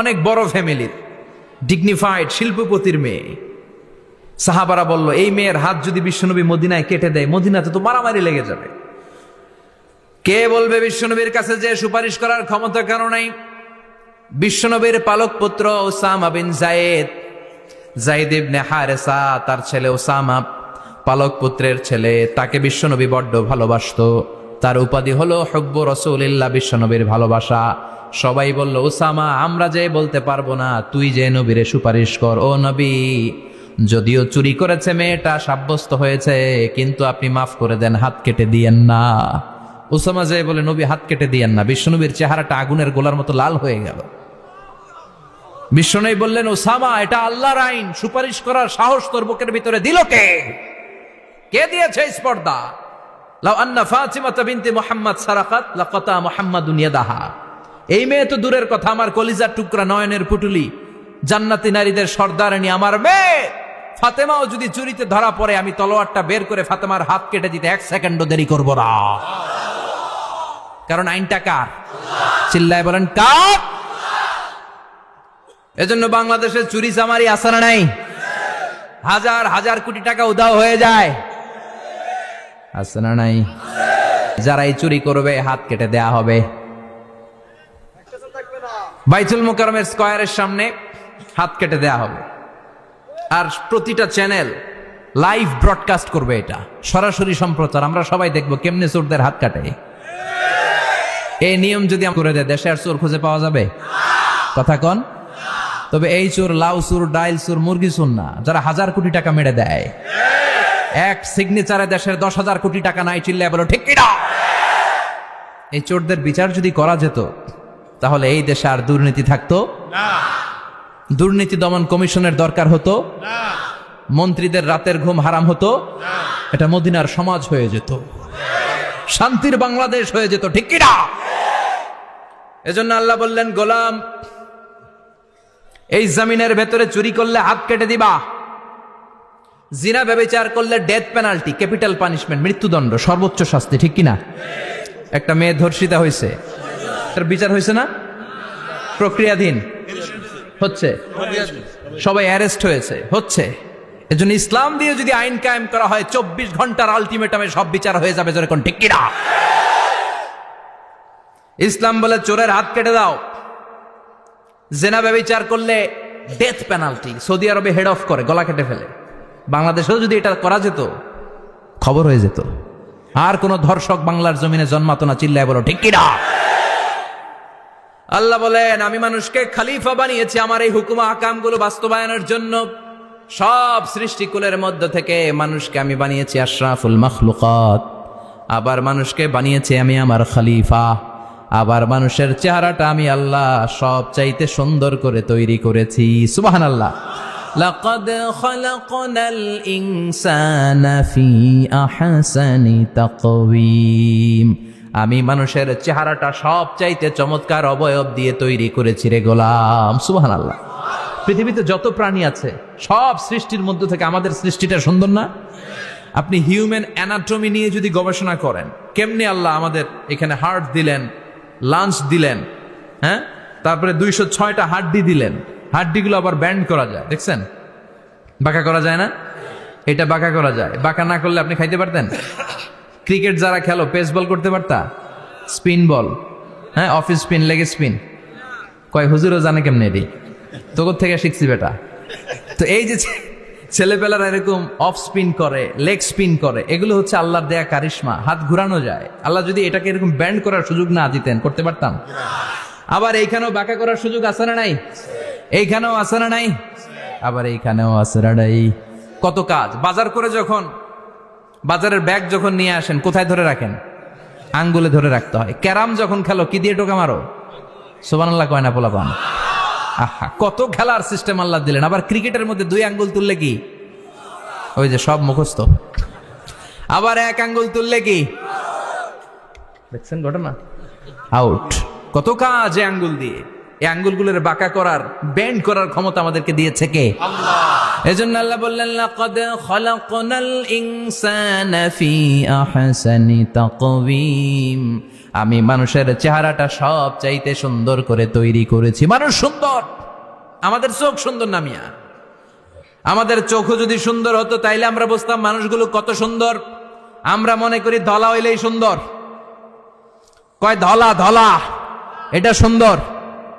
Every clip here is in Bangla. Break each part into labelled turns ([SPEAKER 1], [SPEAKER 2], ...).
[SPEAKER 1] অনেক বড় ফ্যামিলির ডিগনিফাইড শিল্পপতির মেয়ে। সাহাবারা বলল, এই মেয়ের হাত যদি বিশ্বনবী মদিনায় কেটে দেয়, মদিনাতে তো মারামারি লেগে যাবে। কে বলবে বিশ্বনবীর কাছে যে সুপারিশ করার ক্ষমতা কারও নাই? বিশ্বনবীর পালক পুত্র Osama bin Zayed Zaid ibn তার ছেলে ওসামা পালক পুত্রের ছেলে, তাকে বিশ্বনবী বড্ড ভালোবাসতো। তার উপাধি হলো হব্ব রসুলিল্লাহ বিশ্বনবীর ভালোবাসা। সবাই বলল, ওসামা, আমরা যে বলতে পারব না, তুই যে নবীরে সুপারিশ কর, ও নবী। যদিও চুরি করেছে মেয়েটা, সাব্যস্ত হয়েছে, কিন্তু আপনি মাফ করে দেন, হাত কেটে দিয়েন না। ওসামা যে বলে, নবী, হাত কেটে দিয়েন না। বিশ্বনবীর চেহারাটা আগুনের গোলার মতো লাল হয়ে গেল। বিশ্বনবী বললেন, ওসামা, এটা আল্লাহর আইন। সুপারিশ করার সাহস তোর বুকের ভিতরে দিল কে? কে দিয়েছে স্পর্ধা? লাউ আন্না ফাতিমাতা বিনতে মুহাম্মদ সারাকাত, লাকাতা মুহাম্মাদুন ইয়াদাহা। এই মেয়ে তো দূরের কথা, আমার কলিজার টুকরা নয়নের পুটুলি। জান্নাতি নারীদের সর্দারানি আমার মেয়ে। ফাতেমাও যদি চুরিতে ধরা পড়ে, আমি তলোয়ারটা বের করে ফাতেমার হাত কেটে দিতে এক সেকেন্ডও দেরি করব না। কারণ আইনটা কার? চিল্লায় বলেন, কার? এজন্য বাংলাদেশে চুরি চামারি আসানা নাই? হাজার হাজার কোটি টাকা উদাও হয়ে যায়। আসানা নাই? যারা এই চুরি করবে, হাত কেটে দেয়া হবে। বাইতুল মোকারমের স্কয়ারের সামনে হাত কেটে দেয়া হবে। আর প্রতিটা চ্যানেল লাইভ ব্রডকাস্ট করবে এটা। সরাসরি সম্প্রচার, আমরা সবাই দেখব কেমনে চোরদের হাত কাটে। এই নিয়ম যদি করে দেয়, দেশে আর চোর খুঁজে পাওয়া যাবে? কথা কন। তবে এই চোর লাউ চোর, ডাইল চোর, মুরগি চোর না, যারা হাজার কোটি টাকা মেরে দেয়। এক সিগনেচারে দেশের দশ হাজার কোটি টাকা নাই, চিল্লায় বলো, ঠিক এই চোরদের বিচার যদি করা যেত তাহলে এই দেশে আর দুর্নীতি থাকতো? দুর্নীতি দমন কমিশনের দরকার হতো? মন্ত্রীদের রাতের ঘুম হারাম হতো? এটা মদিনার সমাজ হয়ে যেত। শান্তির বাংলাদেশ হয়ে যেত ঠিক কিনা? এজন্য আল্লাহ বললেন গোলাম এই জমিনের ভেতরে চুরি করলে হাত কেটে দিবা। জিনা ব্যবচার করলে ডেথ পেনাল্টি ক্যাপিটাল পানিশমেন্ট মৃত্যুদণ্ড সর্বোচ্চ শাস্তি ঠিক কিনা? একটা মেয়ে ধর্ষিতা হয়েছে। তার বিচার হয়েছে না? প্রক্রিয়াধীন। হচ্ছে। সবাই অ্যারেস্ট হয়েছে। হচ্ছে। এজন্য ইসলাম দিয়ে যদি আইন কায়েম করা হয়, চব্বিশ ঘণ্টার আলটিমেটামে সব বিচার হয়ে যাবে যেরকম ঠিক কিনা? ইসলাম বলে, চোরের হাত কেটে দাও। জেনা ব্যবচার করলে ডেথ পেনাল্টি সৌদি আরবে হেড অফ করে, গলা কেটে ফেলে। বাংলাদেশেও যদি এটা করা যেত, খবর হয়ে যেত। আর কোন ধর্ষক বাংলার জমিনে জন্মাতো না, চিল্লায় বলো, ঠিক কিনা? আল্লাহ বলেন আমি মানুষকে খালিফা বানিয়েছি আমার এই হুকুমা আকামগুলো বাস্তবায়নের জন্য সব সৃষ্টিকুলের মধ্য থেকে মানুষকে আমি বানিয়েছি আশরাফুল মখলুকাত আবার মানুষকে বানিয়েছি আমি আমার খলিফা আবার মানুষের চেহারাটা আমি আল্লাহ সব চাইতে সুন্দর করে তৈরি করেছি সুবাহান আল্লাহ لقد خلقنا الإنسان في أحسن تقويم আমি মানুষের চেহারাটা সব চাইতে চমৎকার অবয়ব দিয়ে তৈরি করেছি রে গোলাম সুহান আল্লাহ পৃথিবীতে যত প্রাণী আছে, সব সৃষ্টির মধ্যে থেকে আমাদের সৃষ্টিটা সুন্দর না? আপনি হিউম্যান অ্যানাটমি নিয়ে যদি গবেষণা করেন, কেমনি আল্লাহ আমাদের এখানে হার্ট দিলেন লাঞ্চ দিলেন হ্যাঁ? তারপরে দুইশো ছয়টা হাড্ডি দিলেন, হাড্ডিগুলো আবার ব্যান্ড করা যায়, দেখছেন? বাঁকা করা যায় না? এটা বাঁকা করা যায়। বাঁকা না করলে আপনি খাইতে পারতেন? ক্রিকেট যারা খেলো, পেস বল করতে পারতা? Spin ball. হ্যাঁ অফিস স্পিন, লেগে স্পিন। কয়, হুজুরও জানে কেমনে এটি? তোর থেকে শিখছি বেটা? তো এই যে ছে- ছেলেপেলারা এরকম অফ স্পিন করে লেগ স্পিন করে, এগুলো হচ্ছে আল্লাহর দেয়া কারিশমা। হাত ঘুরানো যায়। আল্লাহ যদি এটাকে এরকম ব্যান্ড করার সুযোগ না দিতেন, করতে পারতাম। আবার এইখানেও বাঁকা করার সুযোগ আছে না নাই? এইখানেও আছে না নাই? আবার এইখানেও আছে না নাই? কত কাজ। বাজার করে যখন বাজারের ব্যাগ যখন নিয়ে আসেন, কোথায় ধরে রাখেন? আঙ্গুলে ধরে রাখতে হয়। ক্যারাম যখন খেলো, কি দিয়ে টোকা মারো? সোবান আল্লাহ কয় না পোলাপান। আহা, কত খেলার সিস্টেম আল্লাহ দিলেন। আবার ক্রিকেটের মধ্যে দুই আঙ্গুল তুললে কি? ওই যে সব মুখস্থ। আবার এক আঙ্গুল তুললে কি? দেখছেন ঘটনা? আউট কত কাজ আঙ্গুল দিয়ে। এই আঙ্গুলগুলোর বাঁকা করার ব্যান্ড করার ক্ষমতা আমাদেরকে দিয়েছে কে? এজন্য আল্লাহ বললেন লাকাদ খলাকনাল ইনসানা ফি আহসানি তাকওয়িম। আমি মানুষের চেহারাটা সব চাইতে সুন্দর করে তৈরি করেছি। মানুষ সুন্দর। আমাদের চোখ সুন্দর নামিয়া আমাদের চোখও যদি সুন্দর হতো তাইলে আমরা বুঝতাম মানুষগুলো কত সুন্দর। আমরা মনে করি ধলা হইলেই সুন্দর। কয় ধলা ধলা? এটা সুন্দর।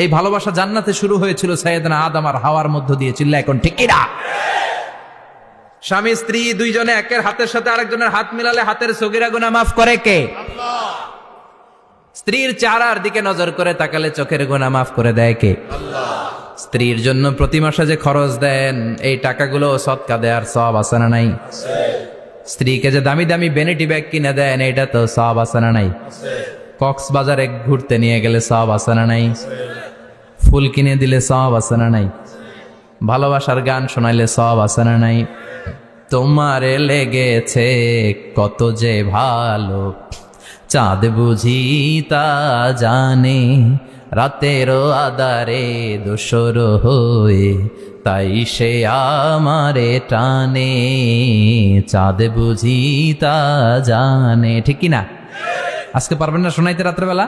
[SPEAKER 1] এই ভালোবাসা জান্নাতে শুরু হয়েছিল সাইয়েদনা আদম আর হাওয়ার মধ্য দিয়ে, চিল্লা এখন, ঠিক কিনা? স্বামী, স্ত্রী, দুইজনে একের হাতের সাথে আরেকজনের হাত মিলালে হাতের সগিরা গুনা মাফ করে কে? স্ত্রীর চারার দিকে নজর করে তাকালে চোখের গুনা মাফ করে দেয় কে? স্ত্রীর জন্য প্রতি মাসে যে খরচ দেন, এই টাকাগুলো সৎকা দেয়ার সব আছে না নাই? স্ত্রীকে যে দামি দামি বেনিটি ব্যাগ কিনে দেন এটা তো সব আছে না নাই? কক্সবাজারে ঘুরতে নিয়ে গেলে সব আছে না নাই? ফুল কিনে দিলে সব আছে না নাই? ভালোবাসার গান শোনাইলে সব আছে না নাই? তোমারে লেগেছে কত যে ভালো, চাঁদ বুঝি তা জানে রাতেরও আদারে দোসর হয়ে তাই সে আমারে টানে, চাঁদ বুঝি তা জানে, ঠিক কি না? আজকে পারবেন না শোনাইতে রাত্রেবেলা?